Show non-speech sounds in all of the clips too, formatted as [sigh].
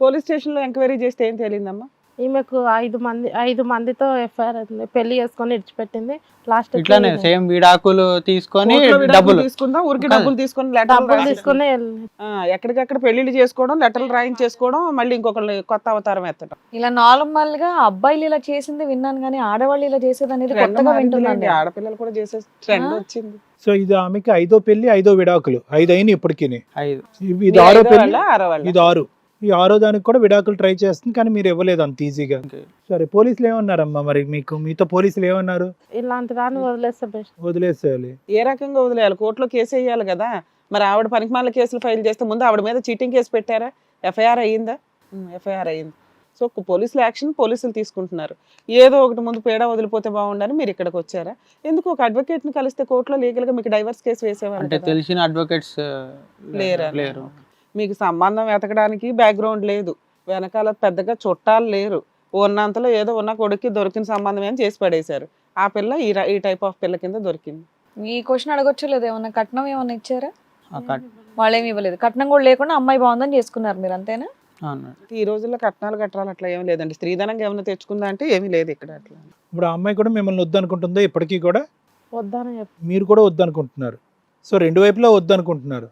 Police స్టేషన్లో enquiry చేస్తే ఏం తెలియదమ్మా ఈమెకు ఐదు మంది ఐదు మందితో ఎఫ్ఐఆర్ అయింది పెళ్ళి చేసుకొని ఇడిచిపెట్టింది లాస్ట్ ఇట్లానే సేమ్ విడాకులు తీసుకొని కోర్టులో విడాకులు డబ్బులు. తీసుకుందాం ఊరికి. డబ్బులు తీసుకొని డబ్బులు లెటర్ తీసుకొని ఎక్కడికక్కడ పెళ్ళిళ్ళు చేసుకోవడం లెటర్లు రాయించేసుకోవడం మళ్ళీ ఇంకొకళ్ళు కొత్త అవతారం ఎత్తడం. ఇలా నార్మల్గా అబ్బాయిలు ఇలా చేసింది విన్నాను కానీ ఆడవాళ్ళు ఇలా చేసేది అనేది Trend కొత్తగా మారిందిలేండి. వింటున్నాను ఆడపిల్లలు కూడా చేసే ట్రెండ్ ఆ? వచ్చింది. సో ఇది ఆమెకి ఐదో పెళ్ళి ఐదో విడాకులు. ఐదు. అయినాయి ఇప్పటికి ఐదు ఇది ఆరో పెళ్ళి? ఇది ఆరు. ఈ ఆరో దానికి కూడా విడాకులు ట్రై చేస్తుంది కానీ మీరు ఇవ్వలేదు అంత ఈజీగా. సరే పోలీసులు ఏమన్నారమ్మా మరి? మీకు మీతో పోలీసులు ఏమన్నారు? ఇలాంటి దాన్ని వదిలేస్తే బెస్ట్. వదిలేసేయాలి. ఏ రకంగా వదిలేయాలి? కోర్టులో కేసు వేయాలి కదా. మరి ఆవిడ పనికిమాల కేసులు ఫైల్ చేస్తే ముందు ఆవిడ మీద చీటింగ్ కేసు పెట్టారా? ఎఫ్ఐఆర్ అయ్యిందా? ఎఫ్ఐఆర్ అయ్యింది. సో పోలీసులు యాక్షన్ పోలీసులు తీసుకుంటున్నారు. ఏదో ఒకటి ముందు పేడ వదిలిపోతే బాగుండని మీరు ఇక్కడికి వచ్చారా? ఎందుకు ఒక అడ్వకేట్ని కలిస్తే కోర్టులో లీగల్గా మీకు డైవర్స్ కేసు వేసేవారు అంటే. తెలిసిన అడ్వకేట్స్ లేరా? మీకు సంబంధం వెతకడానికి బ్యాక్గ్రౌండ్ లేదు. వెనకాల పెద్దగా చుట్టాలు లేరు. ఉన్నంతలో ఏదో ఉన్న కొడుక్కి దొరికిన సంబంధం అని చేసి పడేశారు. ఆ పిల్ల ఈ ర- ఈ టైప్ ఆఫ్ పిల్ల కింద దొరికింది. ఈ క్వశ్చన్ అడగొచ్చు లేదు ఏమన్నా కట్నం ఏమన్నా ఇచ్చారా? ఆ కట్- వాళ్ళేమి ఇవ్వలేదు. కట్నం కూడా లేకుండా అమ్మాయి బాగుందని చేసుకున్నారు మీరు అంతేనా? అవును. ఈ రోజుల్లో కట్నాలు కట్టాలి అట్లా ఏమీ లేదండి. స్త్రీధనంగా ఏమైనా తెచ్చుకుందా అంటే ఏమీ లేదు ఇక్కడ అట్లా. ఇప్పుడు ఆ అమ్మాయి కూడా మిమ్మల్ని వద్దనుకుంటుందో? ఇప్పటికీ కూడా? వద్దని చెప్పి మీరు కూడా వద్దనుకుంటున్నారు. సో రెండు వైపులా వద్దనుకుంటున్నారు.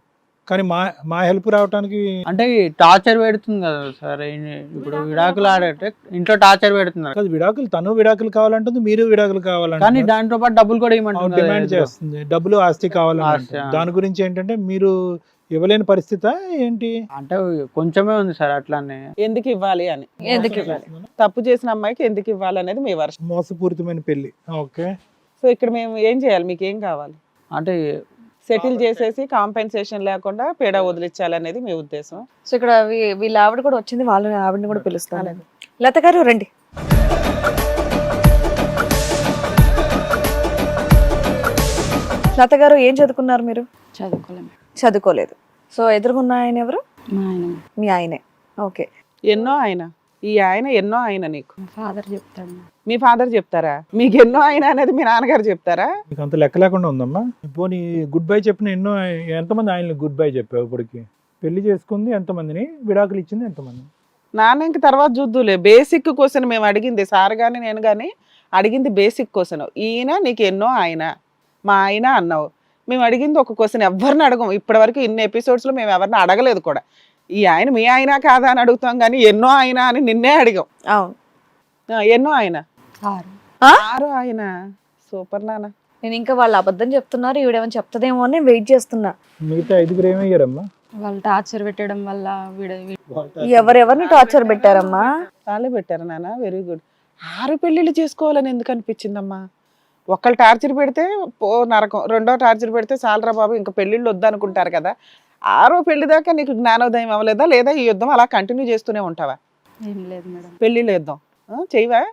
కానీ మా మా హెల్ప్ రావడానికి అంటే టార్చర్ పెడుతుంది కదా సార్ ఇప్పుడు విడాకులు ఆడటే ఇంట్లో టార్చర్ పెడుతున్నారు. కాదు విడాకులు తను విడాకులు కావాలంటుంది మీరు విడాకులు కానీ కావాలంటే దాంట్లో పాటు డబ్బులు కూడా ఇవ్వమంటుంది డిమాండ్ చేస్తుంది. డబ్బులు ఆస్తి ఆ. దాని గురించి ఏంటంటే మీరు ఇవ్వలేని పరిస్థితి ఏంటి? అంటే కొంచెమే ఉంది సార్ అట్లానే. ఎందుకు ఇవ్వాలి అని. ఎందుకు ఇవ్వాలి? తప్పు చేసిన అమ్మాయికి ఎందుకు ఇవ్వాలి అనేది మీ వర్షం. మోసపూరితమైన పెళ్ళి. ఓకే. సో ఇక్కడ మేము ఏం చేయాలి? మీకు ఏం కావాలి? అంటే సెటిల్ చేసేసి కాంపెన్సేషన్ లేకుండా పేడ వదిలించాలి అనేది మీ ఉద్దేశం. సో ఇక్కడ వీ- వీళ్ళ ఆవిడ కూడా వచ్చింది వాళ్ళ ఆవిడని కూడా పిలుస్తాను. లత గారు రండి. లత గారు ఏం చదువుకున్నారు మీరు? చదువుకోలేము చదువుకోలేదు. సో ఎదురుగున్న ఆయన ఎవరు? మీ ఆయనే. ఓకే ఎన్నో ఆయన. ఈ ఆయన ఎన్నో ఆయన నీకు? ఫాదర్ చెప్తాడు. మీ ఫాదర్ చెప్తారా? మీకు ఎన్నో ఆయన అనేది మీ నాన్నగారు చెప్తారా? మీకు అంత లెక్క లేకుండా ఉందమ్మా. పోనీ గుడ్ బై చెప్పిన ఎన్నో ఎంతమంది ఆయనకి గుడ్ బై చెప్పావు ఇప్పటికి? పెళ్ళి చేసుకుంది ఎంతమందిని? విడాకులు ఇచ్చింది ఎంతమంది నాన్న ఇంక తర్వాత చూద్దులే. బేసిక్ క్వశ్చన్ మేము అడిగింది. సార్ కానీ నేను కానీ అడిగింది బేసిక్ క్వశ్చన్ ఈయన నీకు ఎన్నో ఆయన? మా ఆయన అన్నావు. మేము అడిగింది ఒక క్వశ్చన్ ఎవరిని అడగం? ఇప్పటివరకు ఇన్ని ఎపిసోడ్స్లో మేము ఎవరిని అడగలేదు కూడా. ఈ ఆయన మీ ఆయన కాదా అని అడుగుతాం కానీ ఎన్నో ఆయన అని నిన్నే అడిగాం. అవును. ఆ, ఎన్నో ఆయన? ఆరు. ఆరు ఆయన. సూపర్ నాన్న. నేను ఇంకా వాళ్ళు అబద్ధం చెప్తున్నారు ఈవిడేమని చెప్తుందేమో అని వెయిట్ చేస్తున్నా. మిగతా ఐదుగురు ఏమయ్యారమ్మా వాళ్ళు టార్చర్ పెట్టడం వల్ల వీడ వీ- ఎవరెవరిని టార్చర్ పెట్టారమ్మా? వాళ్ళే పెట్టారు నాన్న వెరీ గుడ్. ఆరు పెళ్ళిళ్ళు చేసుకోవాలని ఎందుకు అనిపించిందమ్మా? ఒకళ్ళు టార్చర్ పెడితే పో నరకం రెండో టార్చర్ పెడితే చాలరా బాబు ఇంకా పెళ్ళిళ్ళు వద్దనుకుంటారు కదా. ఆరో పెళ్ళి దాకా నీకు జ్ఞానోదయం అవ్వలేదా? లేదా ఈ యుద్ధం అలా కంటిన్యూ చేస్తూనే ఉంటావా? ఏం లేదు మేడం. యుద్ధం. చెయ్యం.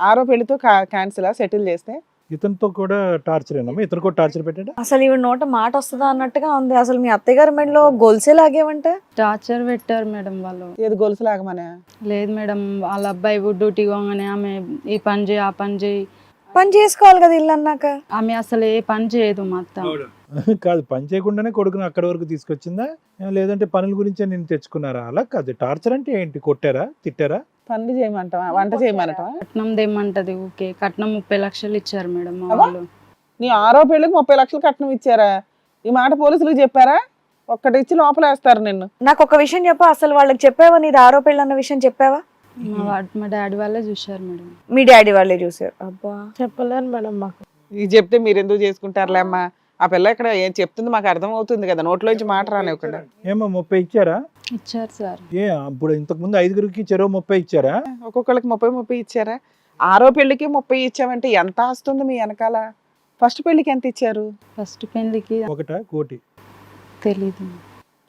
ఆరో పెళ్ళితో క్యాన్సిల్ సెటిల్ చేస్తే? ఇతనితో కూడా టార్చర్ ఇతను కూడా టార్చర్ పెట్టాడా? అసలు ఈవిడ నోట మాట వస్తుందా అన్నట్టుగా ఉంది. అసలు మీ అత్తయ్య గారి మెడలో గొలుసే లాగేవంట? టార్చర్ పెట్టారు మేడం వాళ్ళు. ఏది గొలుసు లాగమనే? లేదు మేడం వాళ్ళ అబ్బాయి డ్యూటీ పోగానే ఆమె ఈ పని చేయి ఆ పని చేయి. పని చేసుకోవాలి కదా ఇల్లు అన్నాక? ఆమె అసలు ఏ పని చేయదు మా అత్త. [laughs] కాదు పని చేయకుండానే కొడుకుని అక్కడి వరకు తీసుకొచ్చిందా? లేదంటే పనుల గురించే నేను తెచ్చుకున్నారా? అలా కాదు. టార్చర్ అంటే ఏంటి? కొట్టారా? తిట్టారా? పనులు చేయమంటావా? వంట చేయమంటావా? కట్నం దేమంటది ఓకే కట్నం ముప్పై లక్షలు ఇచ్చారు మేడం మా. వాళ్ళు. నీ ఆరో పెళ్ళికి ముప్పై లక్షలు కట్నం ఇచ్చారా? ఈ మాట పోలీసులకు చెప్పారా? ఒక్కటి ఇచ్చి లోపలేస్తారు నిన్ను. నాకు ఒక విషయం చెప్పు. అసలు వాళ్ళకి చెప్పావా? నీది ఆరో పెళ్ళి అన్న విషయం చెప్పావా? మా డాడీ వాళ్ళే చూశారు మేడం. మీ డాడీ వాళ్ళే చూసారు అబ్బా! చెప్పలేరు మేడం మాకు. ఇది చెప్తే మీరు ఎందుకు చేసుకుంటారులే అమ్మా? ఆ పిల్ల ఇక్కడ ఏం చెప్తుంది మాకు అర్థం అవుతుంది కదా నోట్లోంచి మాట రానివ్వకుండా. ఏమో ముప్పై ఇచ్చారా? ఇచ్చారు సార్. ఏ అప్పుడు ఇంతకు ముందు ఐదుగురికి చెరువు ముప్పై ఇచ్చారా? ఒక్కొక్కరికి ముప్పై ముప్పై ఇచ్చారా? ఆరో పెళ్ళికి ముప్పై ఇచ్చామంటే ఎంత ఆస్తుంది మీ వెనకాల? ఫస్ట్ పెళ్ళికి ఎంత ఇచ్చారు? ఫస్ట్ పెళ్ళికి ఒకట కోటి? తెలీదు.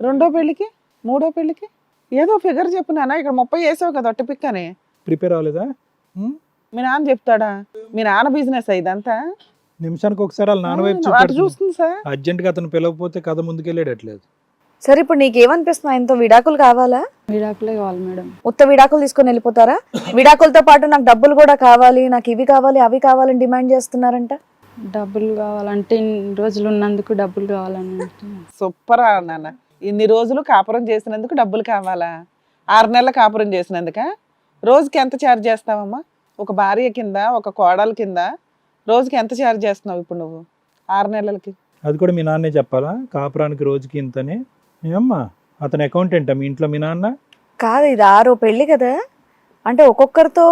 రెండో పెళ్ళికి మూడో పెళ్ళికి ఏదో ఫిగర్ చెప్పు నాన్న ఇక్కడ ముప్పై వేసావు కదా ఒట్టి పిక్కని. ప్రిపేర్ అవ్వలేదా? మీ నాన్న చెప్తాడా? మీ నాన్న బిజినెస్ ఇదంతా? నిమిషానికి ఒకసారి వాళ్ళ నాన్న వైపు అటు చూపెడుతుంది. చూస్తుంది సార్. అర్జెంట్గా అతను పిలవకపోతే కథ ముందుకెళ్ళేటట్లేదు. సరే ఇప్పుడు నీకేమనిపిస్తుంది? ఆయనతో విడాకులు కావాలా? విడాకులే కావాలి మేడం. ఉత్త విడాకులు తీసుకొని వెళ్ళిపోతారా? విడాకులతో పాటు నాకు డబ్బులు కూడా కావాలి నాకు ఇవి కావాలి అవి కావాలని డిమాండ్ చేస్తున్నారంట. డబ్బులు కావాలంటే ఇన్ని రోజులు ఉన్నందుకు డబ్బులు కావాలని. సూపర్ నాన్న. ఇన్ని రోజులు కాపురం చేసినందుకు డబ్బులు కావాలా? ఆరు నెలల కాపురం చేసినందుక? రోజుకి ఎంత ఛార్జ్ చేస్తావమ్మా? ఒక భార్య కింద ఒక కోడల కింద? రోజుకి ఎంత ఛార్జ్ చేస్తున్నావు ఇప్పుడు నువ్వు? ఆరు నెలలకి. అది కూడా మీ నాన్నే చెప్పాలా? కాపురానికి రోజుకి ఇంతని? ఏమ్మా అతని అకౌంటెంటా మీ ఇంట్లో మీ నాన్న? కాదు ఇది ఆరో పెళ్ళి కదా. అంటే ఒక్కొక్కరితో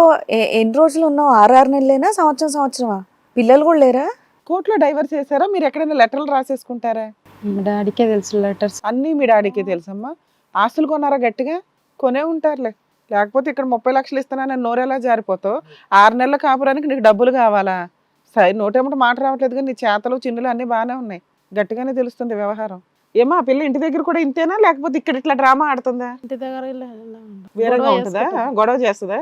ఎన్ని రోజులు ఉన్నావు? ఆరు ఆరు నెలలేనా? సంవత్సరం సంవత్సరమా? పిల్లలు కూడా లేరా? కోర్టులో డైవర్స్ చేశారా? మీరు ఎక్కడైనా లెటర్లు రాసేసుకుంటారా? మా డాడీకే తెలుసు లెటర్స్ అన్నీ మీ డాడీకి తెలుసమ్మా. ఆస్తులు కొన్నారా గట్టిగా? కొనే ఉంటారులే. లేకపోతే ఇక్కడ ముప్పై లక్షలు ఇస్తానని నోరెలా జారిపోతావు? ఆరు నెలల కాపురానికి నీకు డబ్బులు కావాలా? సరే నోటేమట మాట రావట్లేదు కానీ నీ చేతలు చిన్నులు అన్నీ బాగానే ఉన్నాయి. గట్టిగానే తెలుస్తుంది వ్యవహారం. ఏమో ఆ పిల్ల ఇంటి దగ్గర కూడా ఇంతేనా? లేకపోతే ఇక్కడ ఇట్లా డ్రామా ఆడుతుందా? ఇంటి దగ్గర ఇలా ఇలా ఉంటుంది. వేరేగా గొడవ ఉంటుందా. గొడవ చేస్తుందా?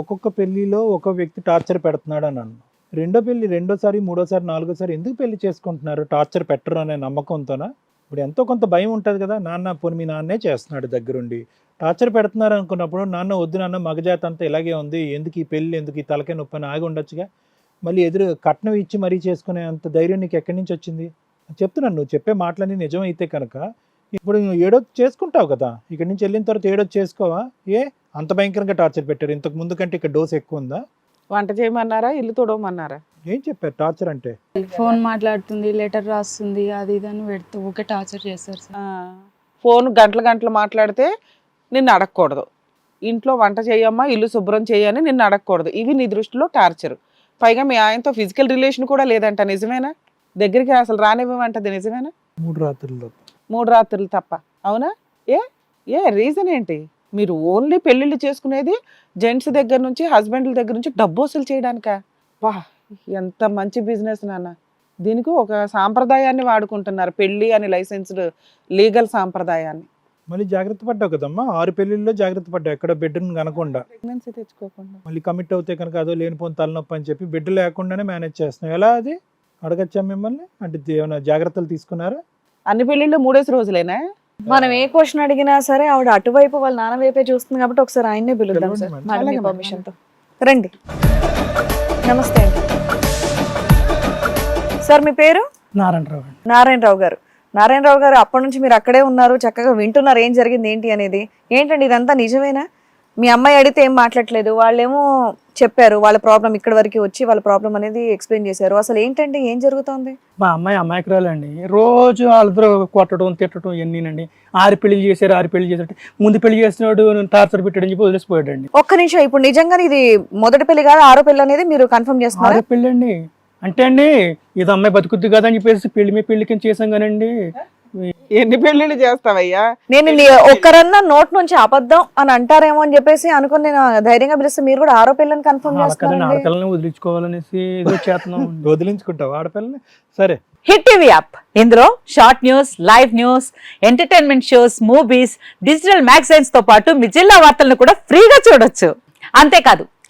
ఒక్కొక్క పెళ్ళిలో ఒక వ్యక్తి టార్చర్ పెడుతున్నాడు అని అన్న రెండో పెళ్ళి రెండోసారి మూడోసారి నాలుగోసారి ఎందుకు పెళ్ళి చేసుకుంటున్నారు? టార్చర్ పెట్టరు అనే నమ్మకంతోనా? ఇప్పుడు ఎంతో కొంత భయం ఉంటుంది కదా నాన్న పోనీ మీ నాన్నే చేస్తున్నాడు దగ్గరుండి. టార్చర్ పెడుతున్నారు అనుకున్నప్పుడు నాన్న వద్దు నాన్న మగజాత అంతా ఇలాగే ఉంది ఎందుకు ఈ పెళ్ళి ఎందుకు ఈ తలకే నొప్పి అని ఆగి ఉండొచ్చుగా? మళ్ళీ ఎదురు కట్నం ఇచ్చి మరీ చేసుకునే అంత ధైర్యం నీకు ఎక్కడి నుంచి వచ్చింది? చెప్తున్నాను. నువ్వు చెప్పే మాటలన్నీ నిజం అయితే కనుక ఇప్పుడు నువ్వు ఏడో చేసుకుంటావు కదా. ఇక్కడి నుంచి వెళ్ళిన తర్వాత ఏడో చేసుకోవా? ఏ? అంత భయంకరంగా టార్చర్ పెట్టారు. ఇంతకు ముందు కంటే ఇక్కడ డోస్ ఎక్కువ ఉందా? వంట చేయమన్నారా? ఇల్లు తొడవమన్నారా? ఏం చెప్పారు? టార్చర్ అంటే? ఫోన్ మాట్లాడుతుంది లెటర్ రాస్తుంది అది ఇది అని పెడుతూ ఊకే టార్చర్ చేస్తారు సార్. ఫోన్ గంటలు గంటలు మాట్లాడితే నిన్ను అడగకూడదు. ఇంట్లో వంట చేయమ్మా ఇల్లు శుభ్రం చేయని నిన్ను అడగకూడదు. ఇవి నీ దృష్టిలో టార్చర్. పైగా మీ ఆయనతో ఫిజికల్ రిలేషన్ కూడా లేదంట నిజమేనా? దగ్గరికి అసలు రానివ్వమంటది నిజమేనా? మూడు రాత్రుల్లో మూడు రాత్రులు తప్ప. అవునా? ఏ? ఏ రీజన్ ఏంటి? మీరు ఓన్లీ పెళ్ళిళ్ళు చేసుకునేది జెంట్స్ దగ్గర నుంచి హస్బెండ్ల దగ్గర నుంచి డబ్బు వసూలు చేయడానికా? వా ఎంత మంచి బిజినెస్ నాన్న. దీనికి ఒక సాంప్రదాయాన్ని వాడుకుంటున్నారు పెళ్ళి అని లైసెన్స్డ్ లీగల్ సాంప్రదాయాన్ని. మళ్ళీ జాగ్రత్త పడ్డావు కదమ్మా? ఆరు పెళ్ళిల్లో జాగ్రత్త పడ్డావు ఎక్కడ బెడ్ని కనకుండా. ప్రెగ్నెన్సీ తెచ్చుకోకుండా. మళ్ళీ కమిట్ అవుతే కనుక అదో లేనిపోని తలనొప్పి అని చెప్పి బెడ్ లేకుండానే మేనేజ్ చేస్తున్నావు. ఎలా అది? అడగచ్చా మిమ్మల్ని? అంటే ఏమైనా జాగ్రత్తలు తీసుకున్నారా? అన్ని పెళ్ళిళ్ళు మూడేసి రోజులేనా? మనం ఏ క్వశ్చన్ అడిగినా సరే ఆవిడ అటువైపు వాళ్ళ నాన్న వైపే చూస్తుంది కాబట్టి ఒకసారి ఆయన్నే పిలుద్దాం సార్. మేడం. మీ తో. రండి. నమస్తే అండి. సార్ మీ పేరు? నారాయణరావు నారాయణరావు గారు. నారాయణరావు గారు అప్పటి నుంచి మీరు అక్కడే ఉన్నారు చక్కగా వింటున్నారు ఏం జరిగింది ఏంటి అనేది. ఏంటండి ఇదంతా నిజమేనా? మీ అమ్మాయి అడిగితే ఏం మాట్లాడలేదు వాళ్ళేమో చెప్పారు వాళ్ళ ప్రాబ్లం ఇక్కడ వరకు వచ్చి వాళ్ళ ప్రాబ్లం అనేది ఎక్స్ప్లెయిన్ చేశారు. అసలు ఏంటండి ఏం జరుగుతోంది? మా అమ్మాయి అమాయకురాలండి. రోజు వాళ్ళిద్దరూ కొట్టడం తిట్టడం ఎన్నీనండి ఆరు పెళ్ళి చేశారు ఆరు పెళ్ళి చేశారు. ముందు పెళ్ళి చేసినాడు టార్చర్ పెట్టాడని చెప్పి వదిలేసిపోయాడండి. ఒక్క నిమిషం ఇప్పుడు నిజంగానే ఇది మొదటి పెళ్ళి కాదు ఆరో పెళ్ళి అనేది మీరు కన్ఫర్మ్ చేస్తున్నారు? ఆరు పెళ్ళి అండి అంటే అండి ఇది అమ్మాయి బతుకుద్ది కదా అని చెప్పేసి పెళ్ళి మీ పెళ్ళి కింద చేసాం కానండి. ఎన్ని పెళ్ళిళ్ళు చేస్తావయ్యా? నేను నీ ఒక్కరన్నా నోట్ నుంచి అబద్ధం అని అంటారేమో అని చెప్పేసి అనుకుని నేను ధైర్యంగా పిలిస్తే మీరు కూడా ఆరో పెళ్ళని కన్ఫర్మ్ చేస్తున్నారు ఆడపిల్లని వదిలించుకోవాలనేసి ఏదో చేస్తున్నాం. [laughs] వదిలించుకుంటావు ఆడపిల్లని? సరే. Hit TV app. ఇందులో short news live news entertainment shows movies digital మ్యాగజైన్స్తో పాటు మీ జిల్లా వార్తలను కూడా ఫ్రీగా చూడొచ్చు. అంతేకాదు